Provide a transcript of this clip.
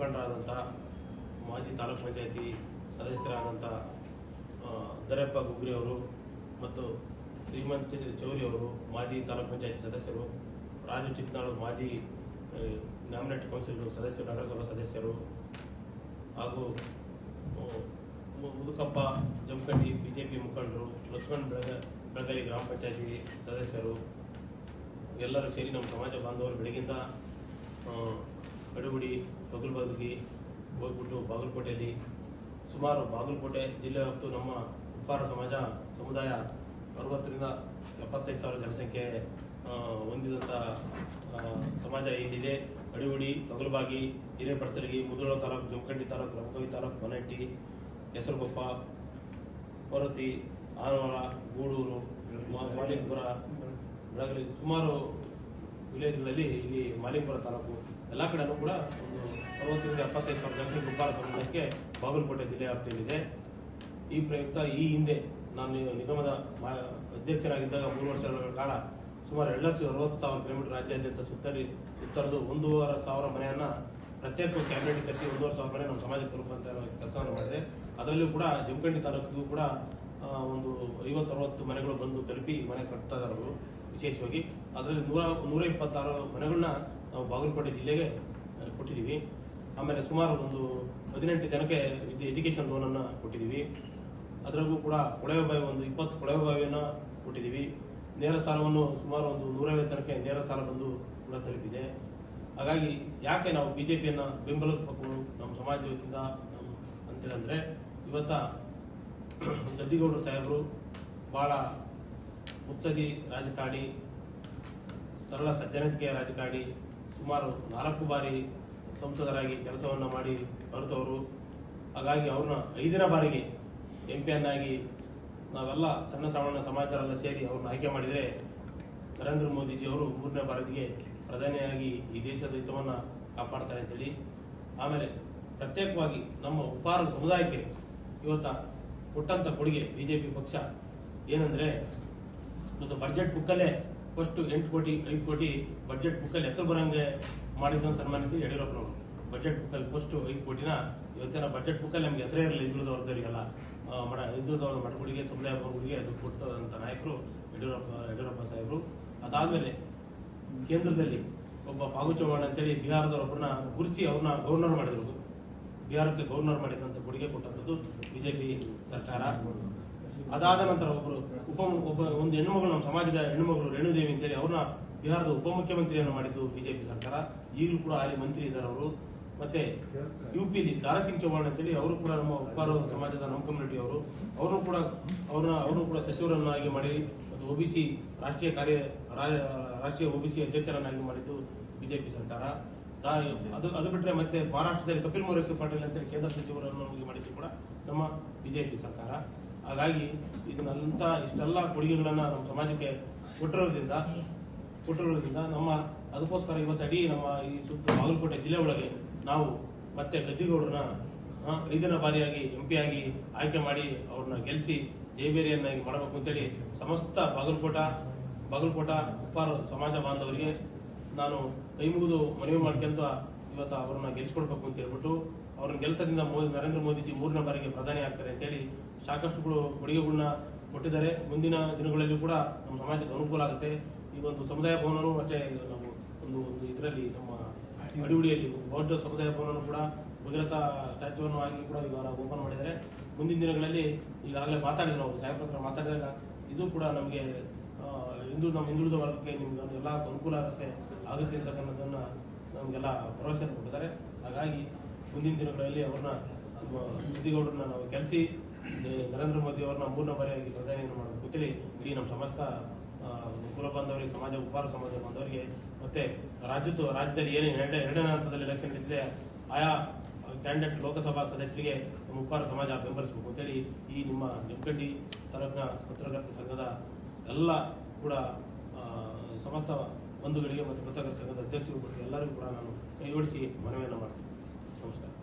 ಮುಖಂಡರಾದಂತಹ ಮಾಜಿ ತಾಲೂಕು ಪಂಚಾಯತಿ ಸದಸ್ಯರಾದಂಥ ದರಪ್ಪ ಗುಗ್ರಿ ಅವರು ಮತ್ತು ಶ್ರೀಮಂತ್ ಚೌರಿ ಅವರು, ಮಾಜಿ ತಾಲೂಕು ಪಂಚಾಯತಿ ಸದಸ್ಯರು, ರಾಜು ಚಿತ್ನಾಳು ಮಾಜಿ ನಾಮಿನೇಟ್ ಕೌನ್ಸಿಲ್ ಸದಸ್ಯರು, ನಗರಸಭಾ ಸದಸ್ಯರು ಹಾಗೂ ಮುದುಕಪ್ಪ ಜಮಖಂಡಿ ಬಿಜೆಪಿ ಮುಖಂಡರು, ಲಕ್ಷ್ಮಣ್ ಬೆಳಗ, ಬೆಳಗಲಿ ಗ್ರಾಮ ಪಂಚಾಯತಿ ಸದಸ್ಯರು, ಎಲ್ಲರೂ ಸೇರಿ ನಮ್ಮ ಸಮಾಜ ಬಾಂಧವರು ಬೆಳಗಿಂದ ಆ, ಕಡುಬುಡಿ ತೊಗಲ್ಬಾಗಿಗೆ ಹೋಗ್ಬಿಟ್ಟು ಬಾಗಲಕೋಟೆಯಲ್ಲಿ ಸುಮಾರು ಬಾಗಲಕೋಟೆ ಜಿಲ್ಲೆ ಮತ್ತು ನಮ್ಮ ಉಪ್ಪಾರ ಸಮಾಜ ಸಮುದಾಯ ಅರವತ್ತರಿಂದ ಎಪ್ಪತ್ತೈದು ಸಾವಿರ ಜನಸಂಖ್ಯೆ ಹೊಂದಿದಂಥ ಸಮಾಜ ಇಲ್ಲಿದೆ ಅಡಿಗುಡಿ ತೊಗಲಬಾಗಿ ಹಿರೇಪಡಸಲಗಿ ಮುದೋಳ ತಾಲೂಕು ಜಮಖಂಡಿ ತಾಲೂಕು ರಮಕವಿ ತಾಲೂಕು ಬನಹಟ್ಟಿ ಹೆಸರುಗೊಪ್ಪ ಹೊರತಿ ಆನವಾಳ ಗೂಡೂರು ಮಾಲಿಕಪುರ ಬೆಳಗಲಿ ಸುಮಾರು ವಿಲೇಜ್ಗಳಲ್ಲಿ ಇಲ್ಲಿ ಮಾಲಿಪುರ ತಾಲೂಕು ಎಲ್ಲ ಕಡೆನೂ ಕೂಡ ಒಂದು ಅರವತ್ತರಿಂದ ಎಪ್ಪತ್ತೈದು ಸಾವಿರ ಜನರಿಗೆ ಗುಬ್ಬಾರ ಸಮುದಾಯಕ್ಕೆ ಬಾಗಲಕೋಟೆ ಜಿಲ್ಲೆ ವ್ಯಾಪ್ತಿಯಲ್ಲಿದೆ. ಈ ಪ್ರಯುಕ್ತ ಈ ಹಿಂದೆ ನಾನು ನಿಗಮದ ಅಧ್ಯಕ್ಷರಾಗಿದ್ದಾಗ ಮೂರು ವರ್ಷಗಳ ಕಾಲ ಸುಮಾರು ಎರಡು ಲಕ್ಷದ ಅರವತ್ತು ಸಾವಿರ ಕಿಲೋಮೀಟರ್ ರಾಜ್ಯಾದ್ಯಂತ ಸುತ್ತರಿ ಸುತ್ತರಿದು ಒಂದೂವರೆ ಸಾವಿರ ಮನೆಯನ್ನು ಪ್ರತ್ಯೇಕ ಕ್ಯಾಬಿನೆಟ್ ಕಟ್ಟಿ ಒಂದೂವರೆ ಸಾವಿರ ಮನೆ ನಮ್ಮ ಸಮಾಜಕ್ಕೆ ತಲುಪುವಂತ ಕೆಲಸವನ್ನು ಮಾಡಿದೆ. ಅದರಲ್ಲೂ ಕೂಡ ಜಮಖಂಡಿ ತಾಲೂಕಿಗೂ ಕೂಡ ಒಂದು ಐವತ್ತು, ಅರವತ್ತು ಮನೆಗಳು ಬಂದು ತಲುಪಿ ಮನೆ ಕಟ್ತಾ ಇದ್ದಾರೆ ವಿಶೇಷವಾಗಿ ಅದರಲ್ಲಿ ನೂರ ನೂರ ಇಪ್ಪತ್ತಾರು ಮನೆಗಳನ್ನ ನಾವು ಬಾಗಲಕೋಟೆ ಜಿಲ್ಲೆಗೆ ಕೊಟ್ಟಿದ್ದೀವಿ. ಆಮೇಲೆ ಸುಮಾರು ಒಂದು ಹದಿನೆಂಟು ಜನಕ್ಕೆ ಇದು ಎಜುಕೇಷನ್ ಲೋನನ್ನು ಕೊಟ್ಟಿದ್ದೀವಿ. ಅದರಲ್ಲೂ ಕೂಡ ಕೊಳವೆ ಬಾವಿ ಒಂದು ಇಪ್ಪತ್ತು ಕೊಳವೆ ಬಾವಿಯನ್ನು ಕೊಟ್ಟಿದ್ದೀವಿ. ನೇರ ಸಾಲವನ್ನು ಸುಮಾರು ಒಂದು ನೂರೈವತ್ತು ಜನಕ್ಕೆ ನೇರ ಸಾಲ ಬಂದು ಕೂಡ ತಲುಪಿದೆ. ಹಾಗಾಗಿ ಯಾಕೆ ನಾವು ಬಿ ಜೆ ಪಿಯನ್ನು ಬೆಂಬಲಿಸಬೇಕು ನಮ್ಮ ಸಮಾಜ ವತಿಯಿಂದ ಅಂತೇಳಂದ್ರೆ ಇವತ್ತ ಗದ್ದಿಗೌಡರು ಸಾಹೇಬರು ಬಹಳ ಮುತ್ಸದಿ ರಾಜಕಾರಣಿ ಸರಳ ಸಜ್ಜನಿಕೆಯ ರಾಜಕಾರಣಿ ಸುಮಾರು ನಾಲ್ಕು ಬಾರಿ ಸಂಸದರಾಗಿ ಕೆಲಸವನ್ನು ಮಾಡಿ ಬರುತ್ತವರು. ಹಾಗಾಗಿ ಅವ್ರನ್ನ ಐದನೇ ಬಾರಿಗೆ ಎಂ ಪಿ ಅನ್ನಾಗಿ ನಾವೆಲ್ಲ ಸಣ್ಣ ಸಾಮಾನ್ಯ ಸಮಾಜದವರೆಲ್ಲ ಸೇರಿ ಅವ್ರನ್ನ ಆಯ್ಕೆ ಮಾಡಿದರೆ ನರೇಂದ್ರ ಮೋದಿಜಿ ಅವರು ಮೂರನೇ ಬಾರಿಗೆ ಪ್ರಧಾನಿಯಾಗಿ ಈ ದೇಶದ ಹಿತವನ್ನು ಕಾಪಾಡ್ತಾರೆ ಅಂತೇಳಿ. ಆಮೇಲೆ ಪ್ರತ್ಯೇಕವಾಗಿ ನಮ್ಮ ಉಪಾರ ಸಮುದಾಯಕ್ಕೆ ಇವತ್ತ ಕೊಟ್ಟಂತ ಕೊಡುಗೆ ಬಿಜೆಪಿ ಪಕ್ಷ. ಏನಂದ್ರೆ ಇವತ್ತು ಬಜೆಟ್ ಬುಕ್ಕಲ್ಲೇ ಫಸ್ಟ್ ಎಂಟು ಕೋಟಿ ಐದು ಕೋಟಿ ಬಜೆಟ್ ಬುಕ್ಕಲ್ಲಿ ಹೆಸರು ಬರಂಗೆ ಮಾಡಿದ್ದನ್ನು ಸನ್ಮಾನಿಸಿ ಯಡಿಯೂರಪ್ಪನವರು ಬಜೆಟ್ ಬುಕ್ಕಲ್ಲಿ ಫಸ್ಟ್ ಐದು ಕೋಟಿನ ಇವತ್ತಿನ ಬಜೆಟ್ ಬುಕ್ಕಲ್ಲಿ ನಮ್ಗೆ ಹೆಸರೇ ಇರಲಿಲ್ಲ ಹಿಂದುಳಿದ ವರ್ಗರಿಗೆಲ್ಲ ಆ, ಮಡ ಹಿಂದುಳಿದ ಮಠಗಳಿಗೆ ಸಮುದಾಯ ವರ್ಗಗಳಿಗೆ ಅದು ಕೊಟ್ಟಂತ ನಾಯಕರು ಯಡಿಯೂರಪ್ಪ ಯಡಿಯೂರಪ್ಪ ಸಾಹೇಬರು. ಅದಾದ್ಮೇಲೆ ಕೇಂದ್ರದಲ್ಲಿ ಒಬ್ಬ ಫಾಗು ಚೌಹಾಣ್ ಅಂತೇಳಿ ಬಿಹಾರದವರೊಬ್ಬರನ್ನ ಗುರುಸಿ ಅವ್ರನ್ನ ಗವರ್ನರ್ ಮಾಡಿದ್ರು. ಬಿಹಾರಕ್ಕೆ ಗವರ್ನರ್ ಮಾಡಿದಂತ ಕೊಡುಗೆ ಕೊಟ್ಟಂತದ್ದು ಬಿಜೆಪಿ ಸರ್ಕಾರ. ಅದಾದ ನಂತರ ಒಬ್ಬರು ಉಪ ಒಬ್ಬ ಒಂದು ಹೆಣ್ಣುಮಗಳು ನಮ್ಮ ಸಮಾಜದ ಹೆಣ್ಣುಮಗಳು ರೇಣುದೇವಿ ಅಂತೇಳಿ ಅವ್ರನ್ನ ಬಿಹಾರದ ಉಪಮುಖ್ಯಮಂತ್ರಿಯನ್ನು ಮಾಡಿದ್ದು ಬಿಜೆಪಿ ಸರ್ಕಾರ. ಈಗಲೂ ಕೂಡ ಅಲ್ಲಿ ಮಂತ್ರಿ ಇದ್ದಾರೆ ಅವರು. ಮತ್ತೆ ಯು ಪಿಲಿ ದಾರಾಸಿಂಗ್ ಚೌಹಾಣ್ ಅಂತೇಳಿ ಅವರು ಕೂಡ ನಮ್ಮ ಉಪ್ಪಾರ ಸಮಾಜದ ನಮ್ಮ ಕಮ್ಯುನಿಟಿ ಅವರು. ಅವರು ಕೂಡ ಅವ್ರನ್ನ ಅವರು ಕೂಡ ಸಚಿವರನ್ನಾಗಿ ಮಾಡಿ ಮತ್ತು ಒಬಿಸಿ ರಾಷ್ಟ್ರೀಯ ಕಾರ್ಯ ರಾಷ್ಟ್ರೀಯ ಒಬಿಸಿ ಅಧ್ಯಕ್ಷರನ್ನಾಗಿ ಮಾಡಿದ್ದು ಬಿಜೆಪಿ ಸರ್ಕಾರ. ಅದು ಅದು ಬಿಟ್ರೆ ಮತ್ತೆ ಮಹಾರಾಷ್ಟ್ರದಲ್ಲಿ ಕಪಿಲ್ ಮೋರೇಶ್ವರ ಪಾಟೀಲ್ ಅಂತೇಳಿ ಕೇಂದ್ರ ಸಚಿವರನ್ನು ಮಾಡಿದ್ದು ಕೂಡ ನಮ್ಮ ಬಿಜೆಪಿ ಸರ್ಕಾರ. ಹಾಗಾಗಿ ಇದನ್ನಂತ ಇಷ್ಟೆಲ್ಲ ಕೊಡುಗೆಗಳನ್ನ ನಮ್ಮ ಸಮಾಜಕ್ಕೆ ಕೊಟ್ಟಿರೋದ್ರಿಂದ ಕೊಟ್ಟಿರೋದ್ರಿಂದ ನಮ್ಮ ಅದಕ್ಕೋಸ್ಕರ ಇವತ್ತು ಅಡಿ ನಮ್ಮ ಈ ಸುತ್ತ ಬಾಗಲಕೋಟೆ ಜಿಲ್ಲೆ ಒಳಗೆ ನಾವು ಮತ್ತೆ ಗದ್ದಿಗೌಡರನ್ನ ಐದನೇ ಬಾರಿಯಾಗಿ ಎಂ ಪಿ ಆಗಿ ಆಯ್ಕೆ ಮಾಡಿ ಅವ್ರನ್ನ ಗೆಲ್ಲಿಸಿ ಜಯಬೇರಿಯನ್ನಾಗಿ ಮಾಡಬೇಕು ಅಂತೇಳಿ ಸಮಸ್ತ ಬಾಗಲಕೋಟ ಬಾಗಲಕೋಟ ಉಪ್ಪಾರ ಸಮಾಜ ಬಾಂಧವರಿಗೆ ನಾನು ಕೈ ಮುಗಿದು ಮನವಿ ಮಾಡ್ಕೊಂತ ಇವತ್ತು ಅವ್ರನ್ನ ಗೆಲ್ಸ್ಕೊಡ್ಬೇಕು ಅಂತ ಹೇಳ್ಬಿಟ್ಟು ಅವ್ರನ್ನ ಗೆಲ್ಸೋದ್ರಿಂದ ಮೋದಿ ನರೇಂದ್ರ ಮೋದಿಜಿ ಮೂರನೇ ಬಾರಿಗೆ ಪ್ರಧಾನಿ ಆಗ್ತಾರೆ ಅಂತೇಳಿ ಸಾಕಷ್ಟುಗಳು ಕೊಡುಗೆಗಳನ್ನ ಕೊಟ್ಟಿದ್ದಾರೆ. ಮುಂದಿನ ದಿನಗಳಲ್ಲಿ ಕೂಡ ನಮ್ಮ ಸಮಾಜಕ್ಕೆ ಅನುಕೂಲ ಆಗುತ್ತೆ. ಈ ಒಂದು ಸಮುದಾಯ ಭವನನು ಮತ್ತೆ ನಾವು ಒಂದು ಒಂದು ಇದರಲ್ಲಿ ನಮ್ಮ ಅಡಿಗುಡಿಯಲ್ಲಿ ಬೌದ್ಧ ಸಮುದಾಯ ಭವನನು ಕೂಡ ಭದ್ರತಾ ಸ್ಟ್ಯಾಚ್ಯೂವನ್ನು ಆಗಿ ಕೂಡ ಈಗ ಓಪನ್ ಮಾಡಿದ್ದಾರೆ. ಮುಂದಿನ ದಿನಗಳಲ್ಲಿ ಈಗಾಗಲೇ ಮಾತಾಡಿದ್ರು ನಾವು, ಸಾಹೇಬ್ರ ಮಾತಾಡಿದಾಗ ಇದು ಕೂಡ ನಮಗೆ ಹಿಂದೂ ನಮ್ಮ ಹಿಂದುಳಿದ ವರ್ಗಕ್ಕೆ ನಿಮ್ಗೆ ಎಲ್ಲ ಅನುಕೂಲ ಆಗುತ್ತೆ ಆಗುತ್ತೆ ಅಂತಕ್ಕಂಥದ್ದನ್ನ ನಮಗೆಲ್ಲ ಭರವಸೆ ಕೊಟ್ಟಿದ್ದಾರೆ. ಹಾಗಾಗಿ ಮುಂದಿನ ದಿನಗಳಲ್ಲಿ ಅವ್ರನ್ನ ಸುದ್ದಿಗೌಡರನ್ನ ನಾವು ಕೆಲಸ ನರೇಂದ್ರ ಮೋದಿ ಅವ್ರನ್ನ ಮೂರನೇ ಬಾರಿಯಾಗಿ ಪ್ರಧಾನಿಯನ್ನು ಮಾಡಬೇಕು ಅಂತೇಳಿ ಇಡೀ ನಮ್ಮ ಸಮಸ್ತ ಕುಲ ಬಾಂಧವರಿಗೆ ಸಮಾಜ ಉಪಾರ ಸಮಾಜ ಬಾಂಧವರಿಗೆ ಮತ್ತೆ ರಾಜ್ಯದ ರಾಜ್ಯದಲ್ಲಿ ಏನೇ ಎರಡನೇ ಎರಡನೇ ಹಂತದಲ್ಲಿ ಎಲೆಕ್ಷನ್ ಇದ್ದರೆ ಆಯಾ ಕ್ಯಾಂಡಿಡೇಟ್ ಲೋಕಸಭಾ ಸದಸ್ಯರಿಗೆ ನಮ್ಮ ಉಪ್ಪಾರ ಸಮಾಜ ಬೆಂಬಲಿಸಬೇಕು ಅಂತೇಳಿ ಈ ನಿಮ್ಮ ಜಮಖಂಡಿ ತಾಲೂಕಿನ ಪತ್ರಕರ್ತ ಸಂಘದ ಎಲ್ಲ ಕೂಡ ಸಮಸ್ತ ಬಂಧುಗಳಿಗೆ ಮತ್ತು ಪತ್ರಕರ್ತ ಸಂಘದ ಅಧ್ಯಕ್ಷರು ಎಲ್ಲರಿಗೂ ಕೂಡ ನಾನು ಕೈಗೊಳಿಸಿ ಮನವಿಯನ್ನು ಮಾಡ್ತೀನಿ. ನಮಸ್ಕಾರ.